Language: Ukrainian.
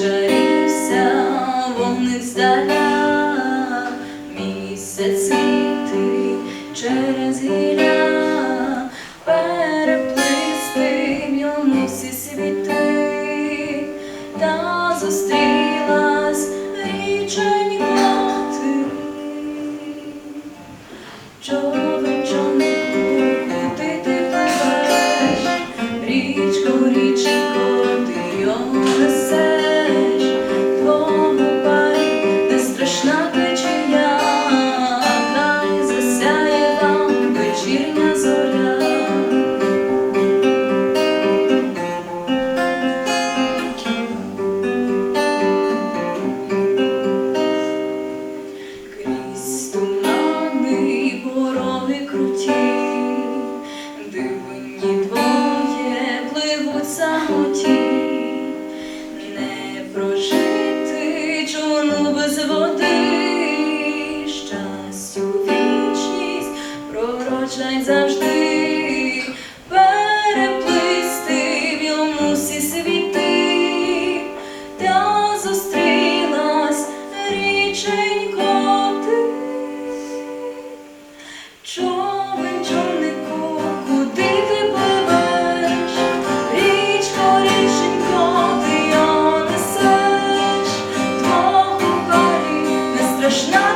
Чарівся вовних здаля, місяць світи через гілля, переплисти йому всі світи та зустріти. прощай завжди, переплисти в йому всі світи, та зустрілась річенько ти. Човен, човнику, куди ти пливеш, річко, річенько, ти я несеш, твого харі не страшна.